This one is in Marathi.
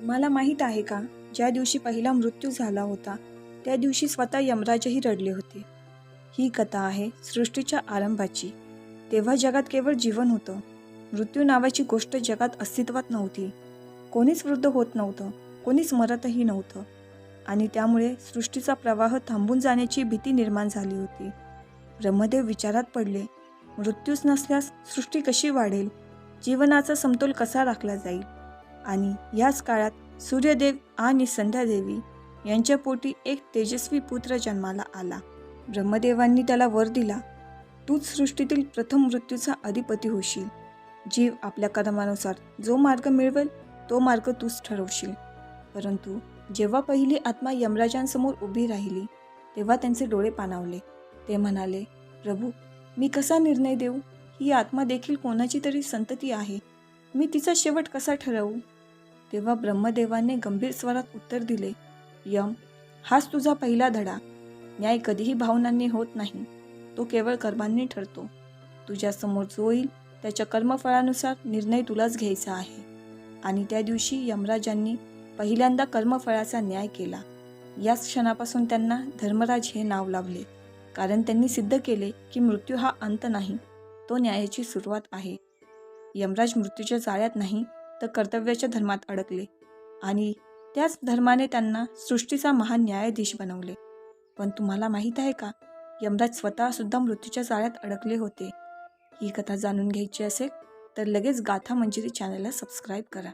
तुम्हाला माहीत आहे का ज्या दिवशी पहिला मृत्यू झाला होता त्या दिवशी स्वतः यमराजही रडले होते. ही कथा आहे सृष्टीच्या आरंभाची. तेव्हा जगात केवळ जीवन होतं. मृत्यू नावाची गोष्ट जगात अस्तित्वात नव्हती. कोणीच वृद्ध होत नव्हतं कोणीच मरतही नव्हतं. आणि त्यामुळे सृष्टीचा प्रवाह थांबून जाण्याची भीती निर्माण झाली होती. ब्रह्मदेव विचारात पडले मृत्यूच नसल्यास सृष्टी कशी वाढेल? जीवनाचा समतोल कसा राखला जाईल? आणि याच काळात सूर्यदेव आणि संध्यादेवी यांच्या पोटी एक तेजस्वी पुत्र जन्माला आला. ब्रह्मदेवांनी त्याला वर दिला. तूच सृष्टीतील प्रथम मृत्यूचा अधिपती होशील. जीव आपल्या कर्मानुसार जो मार्ग मिळवेल तो मार्ग तूच ठरवशील. परंतु जेव्हा पहिली आत्मा यमराजांसमोर उभी राहिली तेव्हा त्यांचे डोळे पाणावले. ते म्हणाले प्रभू मी कसा निर्णय देऊ? ही आत्मा देखील कोणाची तरी संतती आहे. मी तिचा शेवट कसा ठरवू? तेव्हा ब्रह्मदेवाने गंभीर स्वरात उत्तर दिले यम हाच तुझा पहिला धडा. न्याय कधीही भावनांनी होत नाही. तो केवळ कर्मांनी ठरतो. तुझ्यासमोर जो येईल त्याच्या कर्मफळानुसार निर्णय तुलाच घ्यायचा आहे. आणि त्या दिवशी यमराजांनी पहिल्यांदा कर्मफळाचा न्याय केला. याच क्षणापासून त्यांना धर्मराज हे नाव लाभले. कारण त्यांनी सिद्ध केले की मृत्यू हा अंत नाही तो न्यायाची सुरुवात आहे. यमराज मृत्यूच्या जाळ्यात नाही तर कर्तव्याच्या धर्मात अडकले. आणि त्याच धर्माने त्यांना सृष्टीचा महान न्यायाधीश बनवले. पण तुम्हाला माहीत आहे का यमराज स्वतःसुद्धा मृत्यूच्या जाळ्यात अडकले होते? ही कथा जाणून घ्यायची असेल तर लगेच गाथा मंजिरी चॅनलला सबस्क्राईब करा.